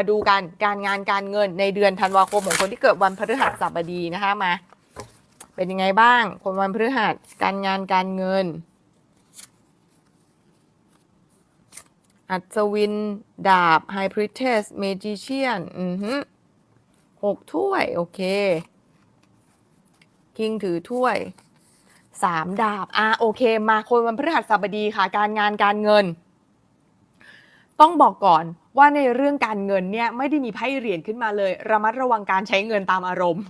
มาดูกันการงานการเงินในเดือนธันวาคมของคนที่เกิดวันพฤหัสบดีนะคะมา เป็นยังไงบ้าง คนวันพฤหัสการงานการเงิน อัศวิน ดาบไฮพริเทสเมจิเชียนอือฮึหกถ้วย โอเคคิงถือถ้วยสามดาบ อะโอเค มาคนวันพฤหัสบดีค่ะ การงานการเงิน ต้องบอกก่อน ว่าในเรื่องการเงินเนี่ยไม่ได้มีไพ่เหรียญขึ้นมาเลย ระมัดระวังการใช้เงินตามอารมณ์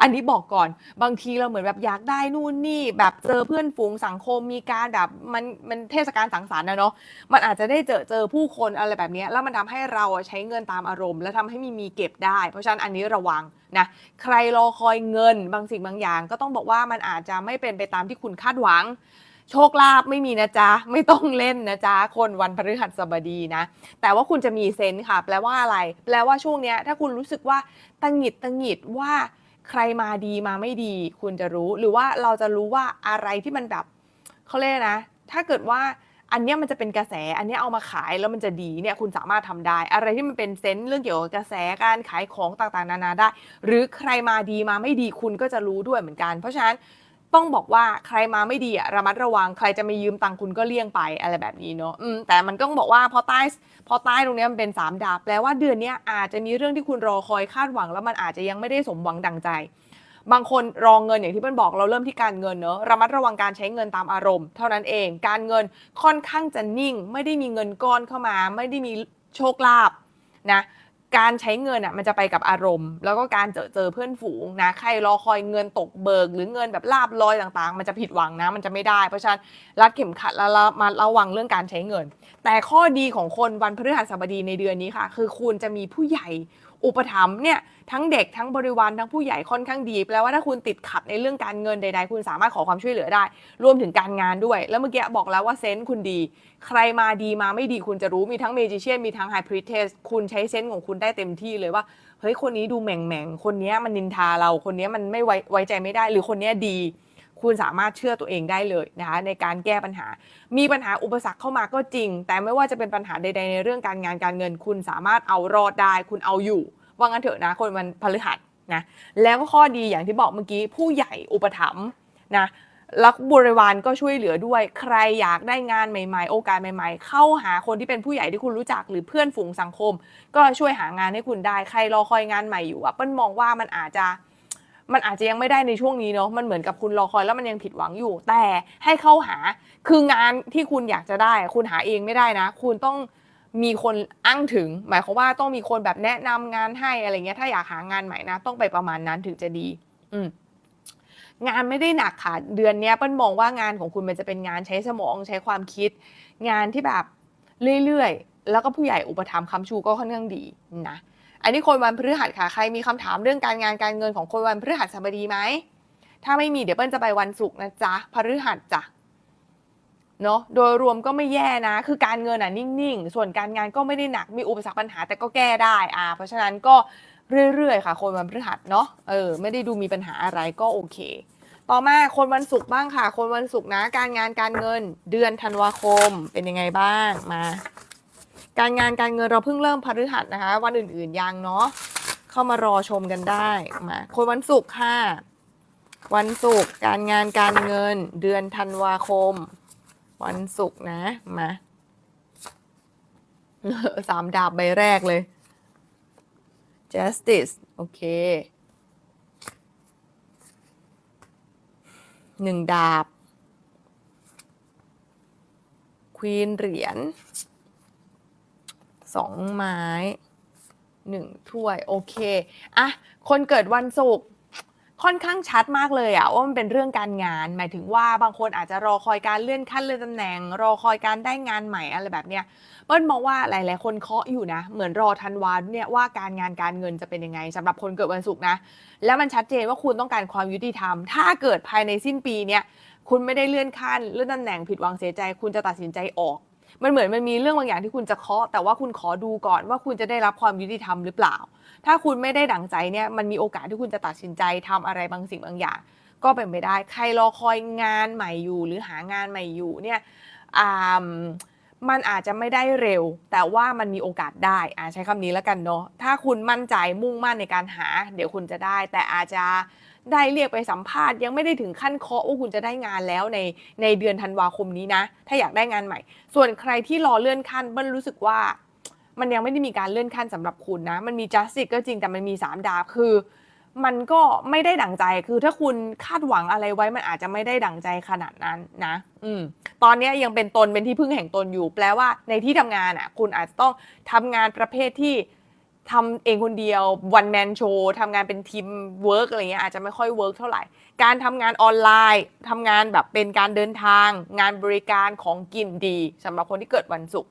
อันนี้บอกก่อน บางทีเราเหมือนแบบอยากได้นู่นนี่ แบบเจอเพื่อนฝูงสังคมมีการแบบมันมันเทศกาลสังสรรค์นะเนาะมันอาจจะได้เจอเจอผู้คนอะไรแบบนี้แล้วมันทำให้เราใช้เงินตามอารมณ์ และทำให้มีมีเก็บได้ เพราะฉะนั้นอันนี้ระวังนะใครรอคอยเงินบางสิ่งบางอย่าง ก็ต้องบอกว่ามันอาจจะไม่เป็นไปตามที่คุณคาดหวัง โชคลาภไม่มีนะจ๊ะ ไม่ต้องเล่นนะจ๊ะ คนวันพฤหัสบดีนะ แต่ว่าคุณจะมีเซนส์ค่ะ แปลว่าอะไร แปลว่าช่วงเนี้ยถ้าคุณรู้สึกว่าตังหิดตังหิดว่าใครมาดีมาไม่ดี คุณจะรู้หรือว่าเราจะรู้ว่าอะไรที่มันแบบเขาเรียกนะ ถ้าเกิดว่าอันเนี้ยมันจะเป็นกระแส อันเนี้ยเอามาขายแล้วมันจะดีเนี่ยคุณสามารถทำได้ อะไรที่มันเป็นเซนส์เรื่องเกี่ยวกับกระแสการขายของต่างๆ นานาได้ หรือใครมาดีมาไม่ดีคุณก็จะรู้ด้วยเหมือนกัน เพราะฉะนั้น ต้องบอกว่าใครมาไม่ดีอะระมัดระวังใครจะมายืมตังคุณก็เลี่ยงไปอะไรแบบนี้เนาะแต่มันก็ต้องบอกว่าพอใต้พอใต้ตรงนี้มันเป็นสามดาบแปลว่าเดือนนี้อาจจะมีเรื่องที่คุณรอคอยคาดหวัง แล้วมันอาจจะยังไม่ได้สมหวังดังใจ บางคนรองเงินอย่างที่เปิ้ลบอกเราเริ่มที่การเงินเนอะระมัดระวังการใช้เงินตามอารมณ์ เท่านั้นเอง การเงินค่อนข้างจะนิ่ง ไม่ได้มีเงินก้อนเข้ามา ไม่ได้มีโชคลาภนะ การใช้เงินอะมันจะไปกับอารมณ์ แล้วก็การเจอเจอเพื่อนฝูงนะใครรอคอยเงินตกเบิก หรือเงินแบบลาบลอยต่างๆ มันจะผิดหวังนะ มันจะไม่ได้ เพราะฉะนั้นรัดเข็มขัดแล้วมาระวังเรื่องการใช้เงิน แต่ข้อดีของคนวันพฤหัสบดีในเดือนนี้ค่ะ คือคุณจะมีผู้ใหญ่ อุปถัมภ์เนี่ยทั้งเด็กทั้งบริวารทั้งผู้ใหญ่ค่อนข้างดีแปลว่าถ้าคุณติดขัดในเรื่องการเงินใดๆ คุณสามารถขอความช่วยเหลือได้ รวมถึงการงานด้วย แล้วเมื่อกี้บอกแล้วว่าเซนส์คุณดี ใครมาดีมาไม่ดีคุณจะรู้มีทั้งเมจิเชียนมีทั้งไฮพริเทสคุณใช้เซนส์ของคุณได้เต็มที่เลยว่าเฮ้ยคนนี้ดูแหม่งแหม่งคนนี้มันนินทาเราคนนี้มันไม่ไว้ไวใจไม่ได้ หรือคนนี้ดี คุณสามารถเชื่อตัวเองได้เลยนะคะในการแก้ปัญหา มีปัญหาอุปสรรคเข้ามาก็จริง แต่ไม่ว่าจะเป็นปัญหาใด ๆ ในเรื่องการงานการเงิน คุณสามารถเอารอดได้ คุณเอาอยู่ว่างั้นเถอะนะคนมันพฤหัสนะแล้วก็ข้อดีอย่างที่บอกเมื่อกี้ผู้ใหญ่อุปถัมภ์นะแล้วบริวารก็ช่วยเหลือด้วย ใครอยากได้งานใหม่ ๆ โอกาสใหม่ ๆ เข้าหาคนที่เป็นผู้ใหญ่ที่คุณรู้จักหรือเพื่อนฝูงสังคม ก็ช่วยหางานให้คุณได้ ใครรอคอยงานใหม่อยู่อะเปิ้ลมองว่ามันอาจจะ มันอาจจะยังไม่ได้ในช่วงนี้เนาะมันเหมือนกับคุณรอคอยแล้วมันยังผิดหวังอยู่ แต่ให้เข้าหาคืองานที่คุณอยากจะได้ คุณหาเองไม่ได้นะ คุณต้องมีคนอ้างถึง หมายความว่าต้องมีคนแบบแนะนำงานให้อะไรเงี้ยถ้าอยากหางานใหม่นะ ต้องไปประมาณนั้นถึงจะดี อืมงานไม่ได้หนักค่ะ เดือนนี้เปิ้ลมองว่างานของคุณมันจะเป็นงานใช้สมองใช้ความคิด งานที่แบบเรื่อยๆ แล้วก็ผู้ใหญ่อุปถัมภ์คำชูก็ค่อนข้างดีนะอันนี้คนวันพฤหัสค่ะใครมีคำถามเรื่องการงานการเงินของคนวันพฤหัสบดีไหมถ้าไม่มีเดี๋ยวเปิ้ลจะไปวันศุกร์นะจ๊ะพฤหัสจ้ะเนาะโดยรวมก็ไม่แย่นะ คือการเงินอะนิ่งๆ ส่วนการงานก็ไม่ได้หนักมีอุปสรรคปัญหาแต่ก็แก้ได้อ่าเพราะฉะนั้นก็เรื่อยๆ ค่ะ คนวันพฤหัสเนาะเออไม่ได้ดูมีปัญหาอะไรก็โอเค ต่อมาคนวันศุกร์บ้างค่ะ คนวันศุกร์นะ การงานการเงินเดือนธันวาคมเป็นยังไงบ้างมา การงานการเงินเราเพิ่งเริ่มพฤหัสนะคะ วันอื่นๆยังเนาะเข้ามารอชมกันได้มาคนวันศุกร์ค่ะ วันศุกร์การงานการเงินเดือนธันวาคม วันศุกร์นะมาสามดาบใบแรกเลย justice โอเคหนึ่งดาบควีนเหรียญ สองไม้หนึ่งถ้วยโอเคอะคนเกิดวันศุกร์ค่อนข้างชัดมากเลยอะว่ามันเป็นเรื่องการงาน หมายถึงว่าบางคนอาจจะรอคอยการเลื่อนขั้นเลื่อนตำแหน่ง รอคอยการได้งานใหม่อะไรแบบเนี้ยเปิ้ลมองว่าหลาย ๆ คนเคาะอยู่นะ เหมือนรอธันวาเนี่ยว่าการงานการเงินจะเป็นยังไงสำหรับคนเกิดวันศุกร์นะ แล้วมันชัดเจนว่าคุณต้องการความยุติธรรม ถ้าเกิดภายในสิ้นปีเนี่ยคุณไม่ได้เลื่อนขั้นเลื่อนตำแหน่งผิดหวังเสียใจ คุณจะตัดสินใจออก มันเหมือนมันมีเรื่องบางอย่างที่คุณจะเคาะ แต่ว่าคุณขอดูก่อนว่าคุณจะได้รับความยุติธรรมหรือเปล่า ถ้าคุณไม่ได้ดั่งใจเนี่ยมันมีโอกาสที่คุณจะตัดสินใจทำอะไรบางสิ่งบางอย่าง ก็เป็นไปได้ ใครรอคอยงานใหม่อยู่ หรือหางานใหม่อยู่เนี่ยมันอาจจะไม่ได้เร็ว แต่ว่ามันมีโอกาสได้อาใช้คำนี้แล้วกันเนาะถ้าคุณมั่นใจมุ่งมั่นในการหา เดี๋ยวคุณจะได้ แต่อาจจะ ได้เรียกไปสัมภาษณ์ยังไม่ได้ถึงขั้นเคาะว่าคุณจะได้งานแล้วในในเดือนธันวาคมนี้นะ ถ้าอยากได้งานใหม่ ส่วนใครที่รอเลื่อนขั้นเบิ้ลรู้สึกว่า มันยังไม่ได้มีการเลื่อนขั้นสำหรับคุณนะ มันมี justice ก็จริงแต่มันมี 3 ดาบคือมันก็ไม่ได้ดั่งใจ คือถ้าคุณคาดหวังอะไรไว้ มันอาจจะไม่ได้ดั่งใจขนาดนั้นนะ อืม ตอนนี้ยังเป็นตนเป็นที่พึ่งแห่งตนอยู่ แปลว่าในที่ทำงานอะ คุณอาจจะต้องทำงานประเภทที่ ทำเองคนเดียว one man show ทำงานเป็นทีมเวิร์กอะไรเงี้ยอาจจะไม่ค่อยเวิร์กเท่าไหร่ การทำงานออนไลน์ทำงานแบบเป็นการเดินทาง งานบริการของกินดีสำหรับคนที่เกิดวันศุกร์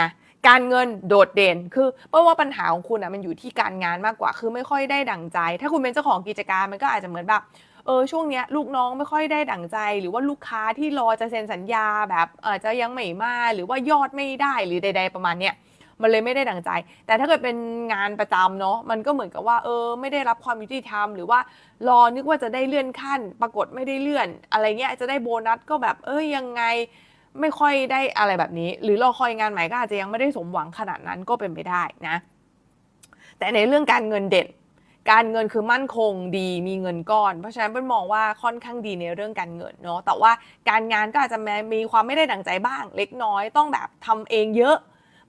นะการเงินโดดเด่น คือเพราะว่าปัญหาของคุณอะมันอยู่ที่การงานมากกว่า คือไม่ค่อยได้ดั่งใจ ถ้าคุณเป็นเจ้าของกิจการมันก็อาจจะเหมือนแบบเออช่วงเนี้ยลูกน้องไม่ค่อยได้ดั่งใจ หรือว่าลูกค้าที่รอจะเซ็นสัญญาแบบเออจะยังไม่มาหรือว่ายอดไม่ได้หรือใด ๆประมาณเนี้ย มันเลยไม่ได้ดั่งใจ แต่ถ้าเกิดเป็นงานประจำเนาะมันก็เหมือนกับว่าเออไม่ได้รับความยุติธรรมหรือว่ารอนึกว่าจะได้เลื่อนขั้น ปรากฏไม่ได้เลื่อน อะไรเงี้ยจะได้โบนัสก็แบบเอ้ยยังไงไม่ค่อยได้อะไรแบบนี้ หรือรอคอยงานใหม่ก็อาจจะยังไม่ได้สมหวังขนาดนั้นก็เป็นไปได้นะ แต่ในเรื่องการเงินเด่นการเงินคือมั่นคงดีมีเงินก้อน เพราะฉะนั้นเป็นมองว่าค่อนข้างดีในเรื่องการเงินเนาะแต่ว่าการงานก็อาจจะมีความไม่ได้ดั่งใจบ้าง เล็กน้อยต้องแบบทำเองเยอะ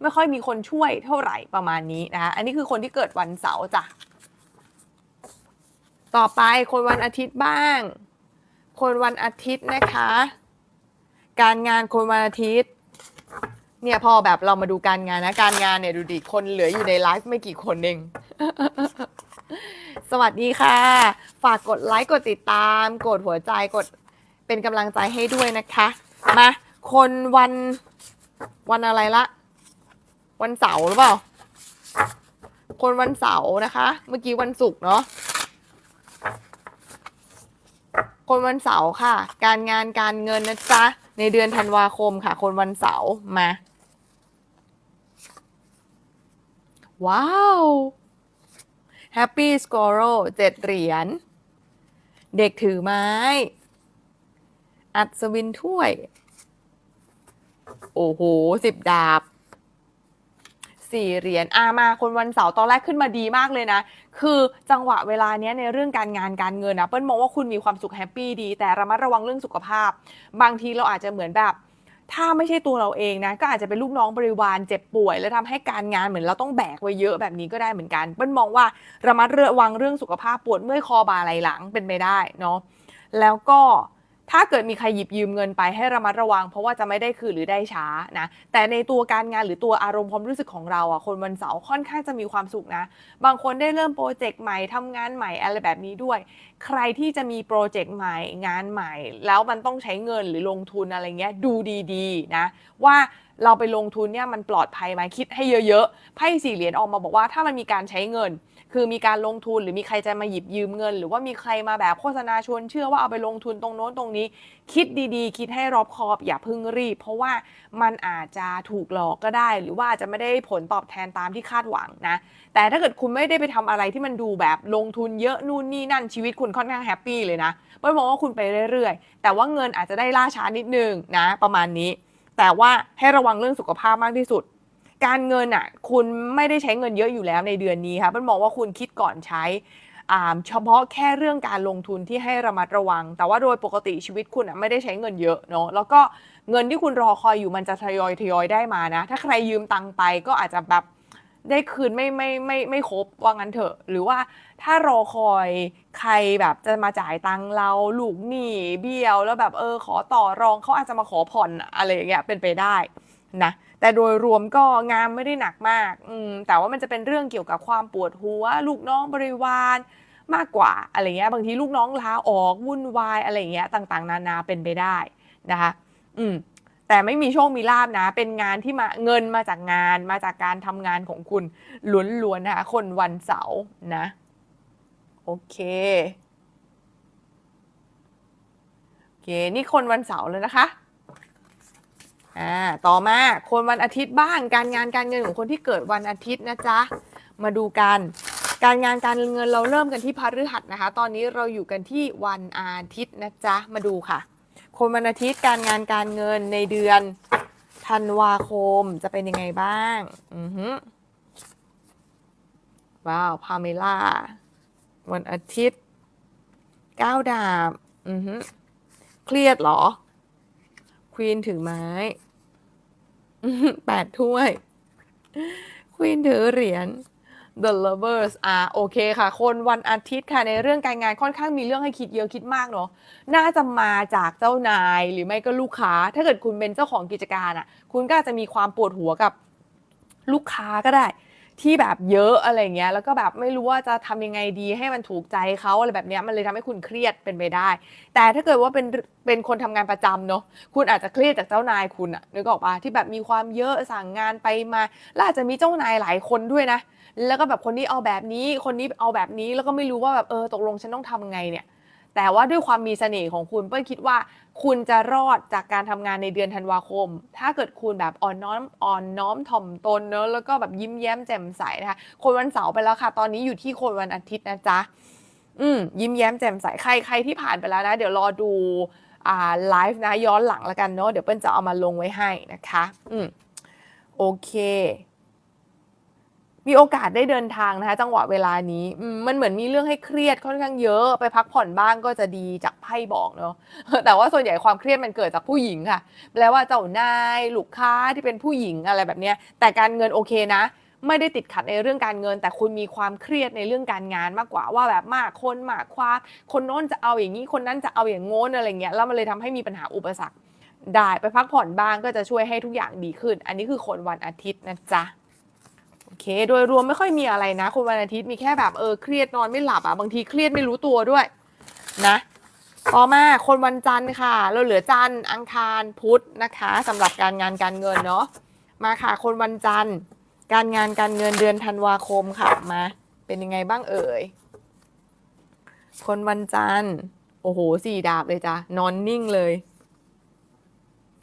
ไม่ค่อยมีคนช่วยเท่าไหร่ประมาณนี้นะคะอันนี้คือคนที่เกิดวันเสาร์จ้ะต่อไปคนวันอาทิตย์บ้าง คนวันอาทิตย์นะคะ การงานคนวันอาทิตย์เนี่ยพอแบบเรามาดูการงานนะการงานเนี่ยดูดิคนเหลืออยู่ในไลฟ์ไม่กี่คนเองสวัสดีค่ะ ฝากกดไลค์กดติดตาม กดหัวใจกดเป็นกำลังใจให้ด้วยนะคะ มา คนวันวันอะไรละ วันเสาร์หรือเปล่า คนวันเสาร์นะคะ เมื่อกี้วันศุกร์เนาะคนวันเสาร์ค่ะ การงานการเงินนะจ๊ะในเดือนธันวาคมค่ะ คนวันเสาร์มา ว้าว Happy Squirrel เจ็ดเหรียญ เด็กถือไม้ อัศวินถ้วย โอ้โหสิบดาบ สี่เหรียญอามาคนวันเสาร์ตอนแรกขึ้นมาดีมากเลยนะ คือจังหวะเวลาเนี้ยในเรื่องการงานการเงินนะเปิ้ลมองว่าคุณมีความสุขแฮปปี้ดี แต่ระมัดระวังเรื่องสุขภาพ บางทีเราอาจจะเหมือนแบบถ้าไม่ใช่ตัวเราเองนะก็อาจจะเป็นลูกน้องบริวารเจ็บป่วย แล้วทำให้การงานเหมือนเราต้องแบกไว้เยอะแบบนี้ก็ได้เหมือนกันเปิ้ลมองว่าระมัดระวังเรื่องสุขภาพปวดเมื่อยคอบ่าไหล่หลังเป็นไปได้เนาะแล้วก็ ถ้าเกิดมีใครหยิบยืมเงินไปให้ระมัดระวัง เพราะว่าจะไม่ได้คืนหรือได้ช้านะแต่ในตัวการงานหรือตัวอารมณ์ความรู้สึกของเราอะคนวันเสาร์ค่อนข้างจะมีความสุขนะ บางคนได้เริ่มโปรเจกต์ใหม่ทำงานใหม่อะไรแบบนี้ด้วย ใครที่จะมีโปรเจกต์ใหม่งานใหม่ แล้วมันต้องใช้เงินหรือลงทุนอะไรเงี้ยดูดีๆนะว่าเราไปลงทุนเนี่ยมันปลอดภัยไหมคิดให้เยอะๆไพ่สี่เหรียญออกมาบอกว่าถ้ามันมีการใช้เงิน คือมีการลงทุนหรือมีใครจะมาหยิบยืมเงิน หรือว่ามีใครมาแบบโฆษณาชวนเชื่อว่าเอาไปลงทุนตรงโน้นตรงนี้ คิดดีๆ คิดให้รอบคอบอย่าพึ่งรีบ เพราะว่ามันอาจจะถูกหลอกก็ได้ หรือว่าอาจจะไม่ได้ผลตอบแทนตามที่คาดหวังนะ แต่ถ้าเกิดคุณไม่ได้ไปทำอะไรที่มันดูแบบลงทุนเยอะนู่นนี่นั่นชีวิตคุณค่อนข้างแฮปปี้เลยนะเปิ้ลมองว่าคุณไปเรื่อยๆ แต่ว่าเงินอาจจะได้ล่าช้านิดนึงนะ ประมาณนี้ แต่ว่าให้ระวังเรื่องสุขภาพมากที่สุด การเงินอะคุณไม่ได้ใช้เงินเยอะอยู่แล้วในเดือนนี้ค่ะเปิ้ลมองว่าคุณคิดก่อนใช้อ่าเฉพาะแค่เรื่องการลงทุนที่ให้ระมัดระวัง แต่ว่าโดยปกติชีวิตคุณอะไม่ได้ใช้เงินเยอะเนาะแล้วก็เงินที่คุณรอคอยอยู่มันจะทยอยทยอยได้มานะ ถ้าใครยืมตังค์ไปก็อาจจะแบบได้คืนไม่ไม่ไม่ไม่ครบว่างั้นเถอะ หรือว่าถ้ารอคอยใครแบบจะมาจ่ายตังค์เราลูกหนี้เบี้ยวแล้วแบบเออขอต่อรองเขาอาจจะมาขอผ่อนอะไรอย่างเงี้ยเป็นไปได้นะ แต่โดยรวมก็งานไม่ได้หนักมากอืมแต่ว่ามันจะเป็นเรื่องเกี่ยวกับความปวดหัว ลูกน้องบริวารมากกว่าอะไรเงี้ยบางทีลูกน้องลาออกวุ่นวายอะไรเงี้ยต่างๆ นานาเป็นไปได้นะคะอืมแต่ไม่มีโชคมีลาบนะ เป็นงานที่มาเงินมาจากงานมาจากการทำงานของคุณล้วนๆนะคะคนวันเสาร์นะโอเคโอเค นี่คนวันเสาร์เลยนะคะ อ่าต่อมาคนวันอาทิตย์บ้างการงานการเงินของคนที่เกิดวันอาทิตย์นะจ๊ะมาดูกัน การงานการเงินเราเริ่มกันที่พฤหัสนะคะ ตอนนี้เราอยู่กันที่วันอาทิตย์นะจ๊ะมาดูค่ะ คนวันอาทิตย์การงานการเงินในเดือนธันวาคมจะเป็นยังไงบ้างอือฮึว้าวพาเมล่าวันอาทิตย์ก้าดาบอือฮึเครียดเหรอ ควีนถือไม้ แปดถ้วย ควีนถือเหรียญ The Lovers อ่าโอเคค่ะ คนวันอาทิตย์ค่ะในเรื่องการงานค่อนข้างมีเรื่องให้คิดเยอะคิดมากเนาะน่าจะมาจากเจ้านายหรือไม่ก็ลูกค้า ถ้าเกิดคุณเป็นเจ้าของกิจการอะ คุณก็อาจจะมีความปวดหัวกับลูกค้าก็ได้ ที่แบบเยอะอะไรเงี้ยแล้วก็แบบไม่รู้ว่าจะทำยังไงดีให้มันถูกใจเขาอะไรแบบเนี้ยมันเลยทำให้คุณเครียดเป็นไปได้ แต่ถ้าเกิดว่าเป็นเป็นคนทำงานประจำเนาะคุณอาจจะเครียดจากเจ้านายคุณอะนึกออกปะที่แบบมีความเยอะสั่งงานไปมาแล้วอาจจะมีเจ้านายหลายคนด้วยนะ แล้วก็แบบคนนี้เอาแบบนี้คนนี้เอาแบบนี้แล้วก็ไม่รู้ว่าแบบเออตกลงฉันต้องทำไงเนี่ย แต่ว่าด้วยความมีเสน่ห์ของคุณเปิ้ลคิดว่า คุณจะรอดจากการทำงานในเดือนธันวาคม ถ้าเกิดคุณแบบอ่อนน้อมอ่อนน้อมถ่อมตนเนอะแล้วก็แบบยิ้มแย้มแจ่มใสนะคะ คนวันเสาร์ไปแล้วค่ะ ตอนนี้อยู่ที่คนวันอาทิตย์นะจ๊ะอืมยิ้มแย้มแจ่มใสใครใครที่ผ่านไปแล้วนะ เดี๋ยวรอดูอ่าไลฟ์นะย้อนหลังแล้วกันเนาะเดี๋ยวเปิ้ลจะเอามาลงไว้ให้นะคะ อืมโอเค มีโอกาสได้เดินทางนะคะ จังหวะเวลานี้มันเหมือนมีเรื่องให้เครียดค่อนข้างเยอะไปพักผ่อนบ้างก็จะดีจากไพ่บอกเนาะแต่ว่าส่วนใหญ่ความเครียดมันเกิดจากผู้หญิงค่ะแปลว่าเจ้านายลูกค้าที่เป็นผู้หญิงอะไรแบบเนี้ยแต่การเงินโอเคนะ ไม่ได้ติดขัดในเรื่องการเงิน แต่คุณมีความเครียดในเรื่องการงานมากกว่าว่าแบบมากคนมากความคนโน้นจะเอาอย่างนี้คนนั้นจะเอาอย่างโน้นอะไรเงี้ยแล้วมันเลยทำให้มีปัญหาอุปสรรคได้ไปพักผ่อนบ้างก็จะช่วยให้ทุกอย่างดีขึ้น อันนี้คือคนวันอาทิตย์นะจ๊ะ โอเค โดยรวมไม่ค่อยมีอะไรนะ คนวันอาทิตย์มีแค่แบบเออเครียดนอนไม่หลับอะบางทีเครียดไม่รู้ตัวด้วยนะต่อมาคนวันจันทร์ค่ะ เราเหลือจันทร์อังคารพุธนะคะสำหรับการงานการเงินเนาะมาค่ะ คนวันจันทร์ การงานการเงินเดือนธันวาคมค่ะมาเป็นยังไงบ้างเอ่ยคนวันจันทร์โอ้โหสี่ดาบเลยจ้ะนอนนิ่งเลย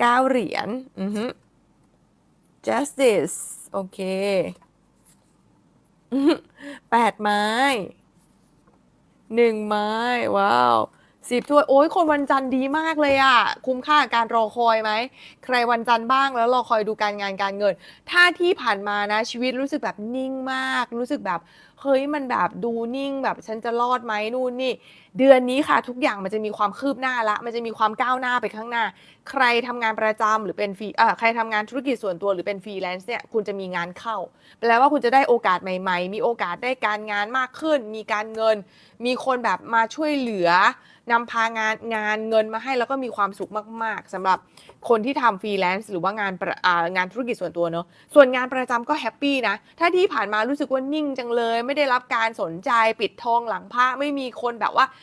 เก้าเหรียญอือฮึ justice โอเค แปดไม้หนึ่งไม้ ว้าวสิบถ้วย โอ้ยคนวันจันทร์ดีมากเลยอะคุ้มค่ากับการรอคอยไหม ใครวันจันทร์บ้างแล้วรอคอยดูการงานการเงิน ถ้าที่ผ่านมานะชีวิตรู้สึกแบบนิ่งมาก รู้สึกแบบ เฮ้ยมันแบบดูนิ่งแบบฉันจะรอดไหมนู่นนี่เดือนนี้ค่ะทุกอย่างมันจะมีความคืบหน้าละ มันจะมีความก้าวหน้าไปข้างหน้า ใครทำงานประจำหรือเป็นฟรีเอ่อใครทำงานธุรกิจส่วนตัวหรือเป็นฟรีแลนซ์เนี่ยคุณจะมีงานเข้าแปลว่าคุณจะได้โอกาสใหม่ ๆ มีโอกาสได้การงานมากขึ้น มีการเงิน มีคนแบบมาช่วยเหลือนำพางานงานเงินมาให้แล้วก็มีความสุขมาก ๆสำหรับคนที่ทำฟรีแลนซ์หรือว่างานประอ่างานธุรกิจส่วนตัวเนอะส่วนงานประจำก็แฮปปี้นะ ถ้าที่ผ่านมารู้สึกว่านิ่งจังเลย ไม่ได้รับการสนใจปิดทองหลังพระไม่มีคนแบบว่า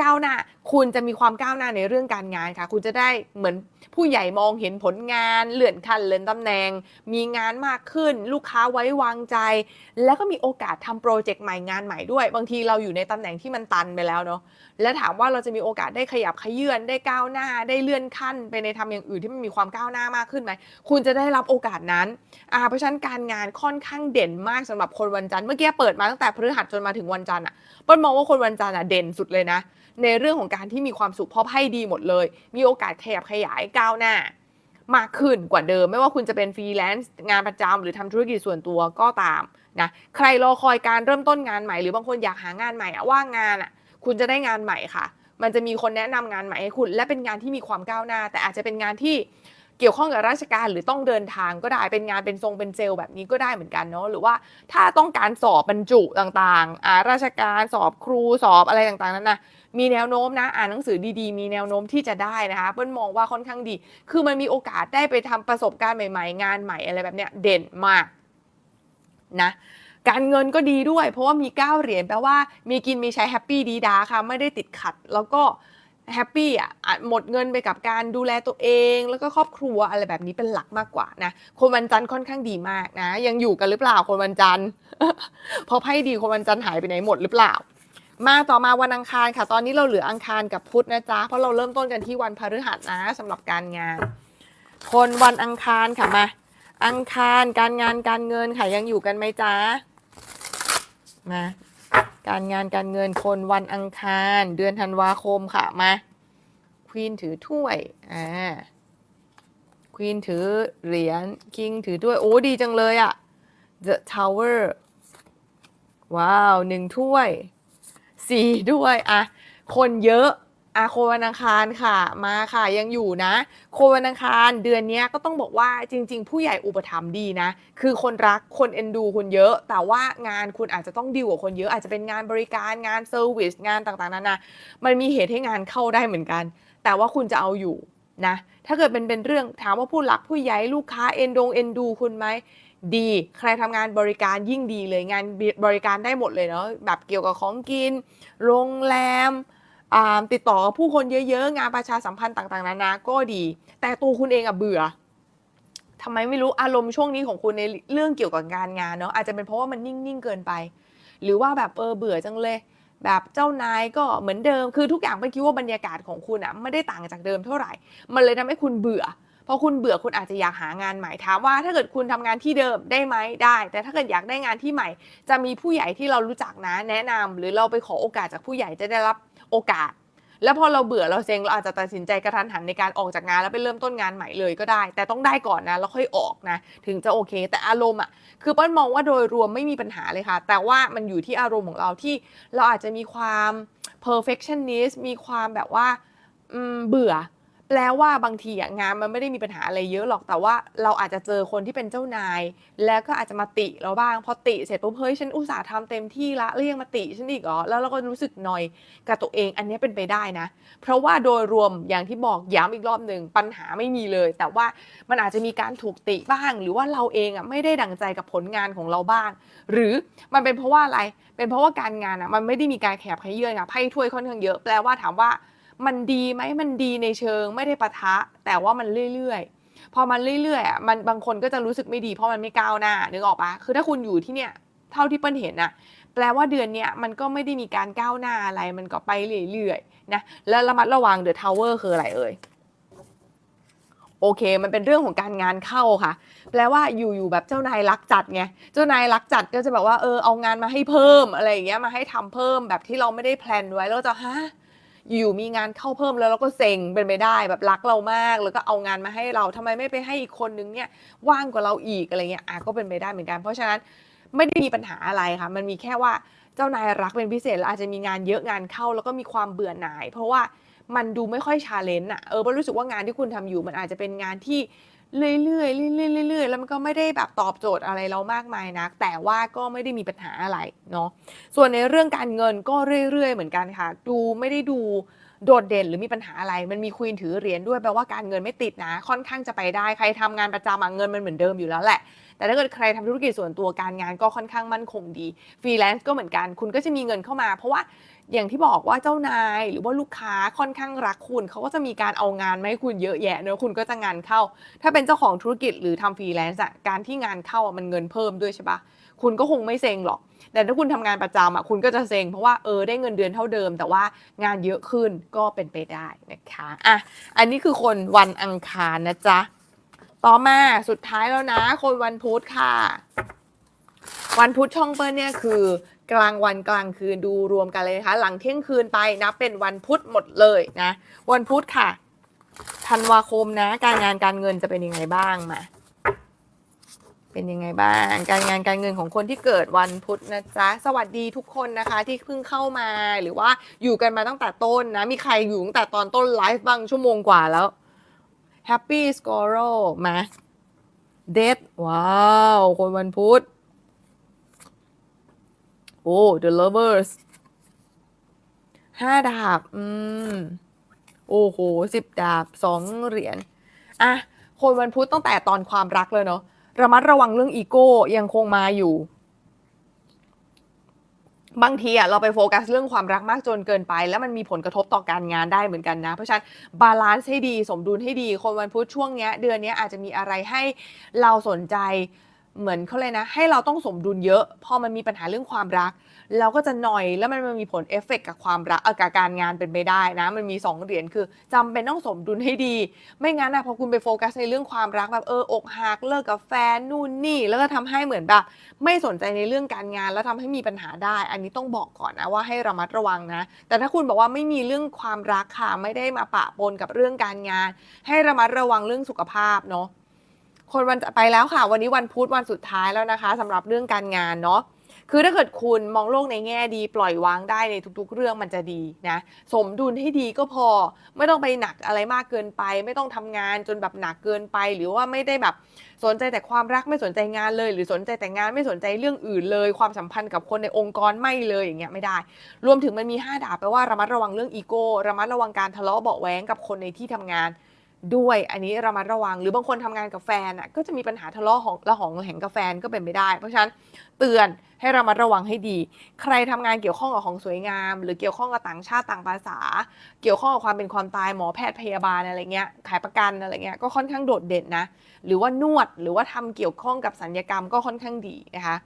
ก้าวหน้า คุณจะมีความก้าวหน้าในเรื่องการงานค่ะ คุณจะได้เหมือนผู้ใหญ่มองเห็นผลงาน เลื่อนขั้นเลื่อนตำแหน่ง มีงานมากขึ้น ลูกค้าไว้วางใจ แล้วก็มีโอกาสทำโปรเจกต์ใหม่งานใหม่ด้วย บางทีเราอยู่ในตำแหน่งที่มันตันไปแล้วเนาะแล้วถามว่าเราจะมีโอกาสได้ขยับขยื่นได้ก้าวหน้า ได้เลื่อนขั้น ไปในทำอย่างอื่นที่มันมีความก้าวหน้ามากขึ้นไหมคุณจะได้รับโอกาสนั้นอ่าเพราะฉะนั้นการงานค่อนข้างเด่นมากสำหรับคนวันจันทร์เมื่อกี้เปิดมาตั้งแต่พฤหัสจนมาถึงวันจันทร์อะเปิ้ลมองว่าคนวันจันทร์อะเด่นสุดเลยนะ ในเรื่องของการที่มีความสุขเพราะไพ่ดีหมดเลย มีโอกาสขยับขยายก้าวหน้า มากขึ้นกว่าเดิม ไม่ว่าคุณจะเป็นฟรีแลนซ์งานประจำหรือทำธุรกิจส่วนตัวก็ตามนะใครรอคอยการเริ่มต้นงานใหม่หรือบางคนอยากหางานใหม่อะว่างงานอะคุณจะได้งานใหม่ค่ะ มันจะมีคนแนะนำงานใหม่ให้คุณ และเป็นงานที่มีความก้าวหน้า แต่อาจจะเป็นงานที่เกี่ยวข้องกับราชการหรือต้องเดินทางก็ได้เป็นงานเป็นทรงเป็นเซลล์แบบนี้ก็ได้เหมือนกันเนาะหรือว่าถ้าต้องการสอบบรรจุต่างๆอ่าราชการสอบครูสอบอะไรต่างๆนั้นนะ มีแนวโน้มนะอ่านหนังสือดีๆ มีแนวโน้มที่จะได้นะคะเปิ้ลมองว่าค่อนข้างดี คือมันมีโอกาสได้ไปทำประสบการณ์ใหม่ ๆ งานใหม่อะไรแบบเนี้ยเด่นมากนะการเงินก็ดีด้วย เพราะว่ามี 9 เหรียญแปลว่ามีกินมีใช้แฮปปี้ดีดาค่ะ ไม่ได้ติดขัด แล้วก็แฮปปี้อะหมดเงินไปกับการดูแลตัวเอง แล้วก็ครอบครัวอะไรแบบนี้เป็นหลักมากกว่านะคนวันจันทร์ค่อนข้างดีมากนะ ยังอยู่กันหรือเปล่าคนวันจันทร์พราะไพ่ดีคนวันจันทร์หายไปไหนหมดหรือเปล่า มาต่อมาวันอังคารค่ะ ตอนนี้เราเหลืออังคารกับพุธนะจ๊ะ เพราะเราเริ่มต้นกันที่วันพฤหัสนะสำหรับการงาน คนวันอังคารค่ะมา อังคารการงานการเงินค่ะยังอยู่กันไหมจ๊ะมาการงานการเงินคนวันอังคาร เดือนธันวาคมค่ะมาควีนถือถ้วยอ่าควีนถือเหรียญคิงถือด้วยโอ้ดีจังเลยอะ The Tower ว้าวหนึ่งถ้วย สี่ด้วยอะคนเยอะอะโควันอังคารค่ะมาค่ะยังอยู่นะ โควันอังคารเดือนนี้ก็ต้องบอกว่าจริง ๆ ผู้ใหญ่อุปถัมภ์ดีนะ คือคนรักคนเอ็นดูคุณเยอะ แต่ว่างานคุณอาจจะต้องดีลกับคนเยอะ อาจจะเป็นงานบริการงานเซอร์วิสงานต่างๆนานามันมีเหตุให้งานเข้าได้เหมือนกัน แต่ว่าคุณจะเอาอยู่นะ ถ้าเกิดเป็นเป็นเรื่องถามว่าผู้หลักผู้ใหญ่ลูกค้าเอ็นดงเอ็นดูคุณไหม ดี ใครทำงานบริการยิ่งดีเลยงานบริการได้หมดเลยเนาะแบบเกี่ยวกับของกิน โรงแรมติดต่อผู้คนเยอะๆ งานประชาสัมพันธ์ต่างๆนานาก็ดี แต่ตัวคุณเองอะเบื่อทำไมไม่รู้อารมณ์ช่วงนี้ของคุณในเรื่องเกี่ยวกับการงานเนาะอาจจะเป็นเพราะว่ามันนิ่งๆเกินไป หรือว่าแบบเออเบื่อจังเลย แบบเจ้านายก็เหมือนเดิมคือทุกอย่างไม่คิดว่าบรรยากาศของคุณอะไม่ได้ต่างจากเดิมเท่าไหร่ มันเลยทำให้คุณเบื่อ พอคุณเบื่อคุณอาจจะอยากหางานใหม่ถามว่า ถ้าเกิดคุณทำงานที่เดิมได้ไหมได้ แต่ถ้าเกิดอยากได้งานที่ใหม่ จะมีผู้ใหญ่ที่เรารู้จักนะแนะนำหรือเราไปขอโอกาสจากผู้ใหญ่จะได้รับโอกาส แล้วพอเราเบื่อเราเซ็งเราอาจจะตัดสินใจกระทันหันในการออกจากงานแล้วไปเริ่มต้นงานใหม่เลยก็ได้ แต่ต้องได้ก่อนนะแล้วค่อยออกนะถึงจะโอเค แต่อารมณ์อะคือเปิ้ลมองว่าโดยรวมไม่มีปัญหาเลยค่ะ แต่ว่ามันอยู่ที่อารมณ์ของเราที่เราอาจจะมีความ perfectionist มีความแบบว่าเบื่อ แปลว่าบางทีอะงานมันไม่ได้มีปัญหาอะไรเยอะหรอก แต่ว่าเราอาจจะเจอคนที่เป็นเจ้านาย แล้วก็อาจจะมาติเราบ้าง พอติเสร็จปุ๊บเฮ้ยฉันอุตส่าห์ทำเต็มที่ละแล้วยังมาติฉันอีกเหรอแล้วเราก็รู้สึกหน่อยกับตัวเองอันนี้เป็นไปได้นะ เพราะว่าโดยรวมอย่างที่บอกย้ำอีกรอบหนึ่งปัญหาไม่มีเลย แต่ว่ามันอาจจะมีการถูกติบ้าง หรือว่าเราเองอะไม่ได้ดั่งใจกับผลงานของเราบ้าง หรือมันเป็นเพราะว่าอะไร เป็นเพราะว่าการงานอะมันไม่ได้มีการแขบขยื่นค่ะไพ่ถ้วยค่อนข้างเยอะแปลว่าถามว่า มันดีไหมมันดีในเชิงไม่ได้ปะทะ แต่ว่ามันเรื่อยๆ พอมันเรื่อยๆอะมันบางคนก็จะรู้สึกไม่ดีเพราะมันไม่ก้าวหน้านึกออกปะคือถ้าคุณอยู่ที่เนี่ยเท่าที่เปิ้ลเห็นนะแปลว่าเดือนเนี้ยมันก็ไม่ได้มีการก้าวหน้าอะไรมันก็ไปเรื่อยๆนะแล้วระมัดระวังเดอะทาวเวอร์คืออะไรเอ่ยโอเค มันเป็นเรื่องของการงานเข้าค่ะ แปลว่าอยู่ๆแบบเจ้านายรักจัดไง เจ้านายรักจัดก็จะแบบว่าเออเอางานมาให้เพิ่มอะไรอย่างเงี้ยมาให้ทำเพิ่มแบบที่เราไม่ได้แพลนไว้แล้วจะฮะ อยู่มีงานเข้าเพิ่มแล้วเราก็เซ็งเป็นไปได้แบบรักเรามาก แล้วก็เอางานมาให้เราทำไมไม่ไปให้อีกคนนึงเนี่ยว่างกว่าเราอีกอะไรเงี้ยอะก็เป็นไปได้เหมือนกัน เพราะฉะนั้นไม่ได้มีปัญหาอะไรค่ะ มันมีแค่ว่าเจ้านายรักเป็นพิเศษแล้วอาจจะมีงานเยอะงานเข้า แล้วก็มีความเบื่อหน่าย เพราะว่า มันดูไม่ค่อยชาเลนจ์อะเออเพราะรู้สึกว่างานที่คุณทำอยู่มันอาจจะเป็นงานที่เรื่อยๆเรื่อยๆเรื่อยๆแล้วมันก็ไม่ได้แบบตอบโจทย์อะไรเรามากมายนัก แต่ว่าก็ไม่ได้มีปัญหาอะไรเนาะส่วนในเรื่องการเงินก็เรื่อยๆเหมือนกันค่ะ ดูไม่ได้ดูโดดเด่นหรือมีปัญหาอะไร มันมีควีนถือเหรียญด้วยแปลว่าการเงินไม่ติดนะ ค่อนข้างจะไปได้ใครทำงานประจำเงินมันเหมือนเดิมอยู่แล้วแหละ แต่ถ้าเกิดใครทำธุรกิจส่วนตัวการงานก็ค่อนข้างมั่นคงดีฟรีแลนซ์ก็เหมือนกัน คุณก็จะมีเงินเข้ามา เพราะว่า อย่างที่บอกว่าเจ้านายหรือว่าลูกค้าค่อนข้างรักคุณเขาก็จะมีการเอางานมาให้คุณเยอะแยะเนอะคุณก็จะงานเข้า ถ้าเป็นเจ้าของธุรกิจหรือทำฟรีแลนซ์อะการที่งานเข้าอะมันเงินเพิ่มด้วยใช่ปะคุณก็คงไม่เซ็งหรอก แต่ถ้าคุณทำงานประจำอะคุณก็จะเซ็งเพราะว่าเออได้เงินเดือนเท่าเดิม แต่ว่างานเยอะขึ้นก็เป็นไปได้นะคะอะอันนี้คือคนวันอังคารนะจ๊ะต่อมาสุดท้ายแล้วนะ คนวันพุธค่ะ วันพุธช่องเปิ้ลเนี่ยคือ กลางวันกลางคืนดูรวมกันเลยนะคะ หลังเที่ยงคืนไปนับเป็นวันพุธหมดเลยนะ วันพุธค่ะธันวาคมนะ การงานการเงินจะเป็นยังไงบ้างมาเป็นยังไงบ้าง การงานการเงินของคนที่เกิดวันพุธนะจ๊ะสวัสดีทุกคนนะคะที่เพิ่งเข้ามาหรือว่าอยู่กันมาตั้งแต่ต้นนะ มีใครอยู่ตั้งแต่ตอนต้นไลฟ์บ้างชั่วโมงกว่าแล้ว Happy Squirrel มา Dead ว้าว คนวันพุธ โอ้ The Lovers ห้าดาบ อืม โอ้โหสิบดาบสองเหรียญ อะ คนวันพุธตั้งแต่ตอนความรักเลยเนาะ ระมัดระวังเรื่องอีโก้ยังคงมาอยู่ บางทีอะเราไปโฟกัสเรื่องความรักมากจนเกินไป แล้วมันมีผลกระทบต่อการงานได้เหมือนกันนะ เพราะฉะนั้นบาลานซ์ให้ดี สมดุลให้ดี คนวันพุธช่วงเนี้ย เดือนเนี้ยอาจจะมีอะไรให้เราสนใจ เหมือนเขาเลยนะ ให้เราต้องสมดุลเยอะ พอมันมีปัญหาเรื่องความรัก เราก็จะหน่อยแล้วมันมีผลเอฟเฟกต์กับความรักอ่อกับการงานเป็นไปได้นะ มันมีสองเหรียญคือจำเป็นต้องสมดุลให้ดี ไม่งั้นนะพอคุณไปโฟกัสในเรื่องความรักแบบเอออกหักเลิกกับแฟนนู่นนี่ แล้วก็ทำให้เหมือนแบบ ไม่สนใจในเรื่องการงาน แล้วทำให้มีปัญหาได้ อันนี้ต้องบอกก่อนนะว่าให้ระมัดระวังนะ แต่ถ้าคุณบอกว่าไม่มีเรื่องความรักค่ะไม่ได้มาปะปนกับเรื่องการงาน ให้ระมัดระวังเรื่องสุขภาพเนาะ คนวันจะไปแล้วค่ะ วันนี้วันพุธวันสุดท้ายแล้วนะคะสำหรับเรื่องการงานเนาะคือถ้าเกิดคุณมองโลกในแง่ดี ปล่อยวางได้ในทุก ๆ เรื่องมันจะดีนะสมดุลให้ดีก็พอ ไม่ต้องไปหนักอะไรมากเกินไป ไม่ต้องทำงานจนแบบหนักเกินไป หรือว่าไม่ได้แบบสนใจแต่ความรักไม่สนใจงานเลย หรือสนใจแต่งานไม่สนใจเรื่องอื่นเลย ความสัมพันธ์กับคนในองค์กรไม่เลยอย่างเงี้ยไม่ได้ รวมถึงมันมี 5 ดาบแปลว่าระมัดระวังเรื่องอีโก้ระมัดระวังการทะเลาะเบาะแวงกับคนในที่ทำงาน ด้วยอันนี้ระมัดระวัง หรือบางคนทำงานกับแฟนอะก็จะมีปัญหาทะเลาะของระหองแหงกับแฟนก็เป็นไปได้ เพราะฉะนั้นเตือนให้ระมัดระวังให้ดี ใครทำงานเกี่ยวข้องกับของสวยงาม หรือเกี่ยวข้องกับต่างชาติต่างภาษา เกี่ยวข้องกับความเป็นความตายหมอแพทย์พยาบาลอะไรเงี้ยขายประกันอะไรเงี้ยก็ค่อนข้างโดดเด่นนะ หรือว่านวดหรือว่าทำเกี่ยวข้องกับสัญญกรรมก็ค่อนข้างดีนะคะ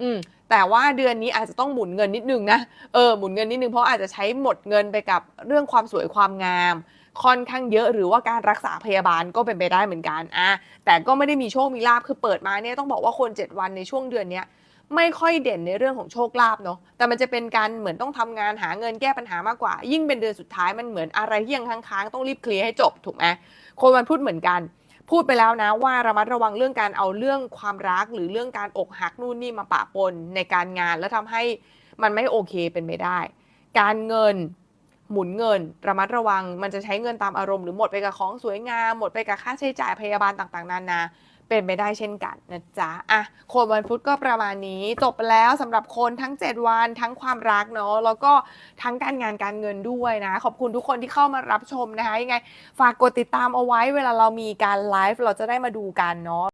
อืมแต่ว่าเดือนนี้อาจจะต้องหมุนเงินนิดนึงนะ เออหมุนเงินนิดนึงเพราะอาจจะใช้หมดเงินไปกับเรื่องความสวยความงาม ค่อนข้างเยอะ หรือว่าการรักษาพยาบาลก็เป็นไปได้เหมือนกันอะแต่ก็ไม่ได้มีโชคมีลาบคือเปิดมาเนี่ยต้องบอกว่าคน 7 วันในช่วงเดือนเนี้ยไม่ค่อยเด่นในเรื่องของโชคลาภเนาะ แต่มันจะเป็นการเหมือนต้องทำงานหาเงินแก้ปัญหามากกว่า ยิ่งเป็นเดือนสุดท้ายมันเหมือนอะไรที่ยังค้างๆต้องรีบเคลียร์ให้จบถูกไหมคนวันพุธเหมือนกัน พูดไปแล้วนะว่าระมัดระวังเรื่องการเอาเรื่องความรักหรือเรื่องการอกหักนู่นนี่มาปะปนในการงาน แล้วทำให้มันไม่โอเคเป็นไปได้ การเงิน หมุนเงิน ระมัดระวัง มันจะใช้เงินตามอารมณ์หรือหมดไปกับของสวยงาม หมดไปกับค่าใช้จ่ายพยาบาลต่างๆ นานา เป็นไปได้เช่นกันนะจ๊ะอะโคนวันพุธก็ประมาณนี้ จบแล้วสำหรับคนทั้ง 7 วันทั้งความรักเนาะแล้วก็ทั้งการงานการเงินด้วยนะ ขอบคุณทุกคนที่เข้ามารับชมนะคะยังไงฝากกดติดตามเอาไว้เวลาเรามีการไลฟ์เราจะได้มาดูกันเนาะ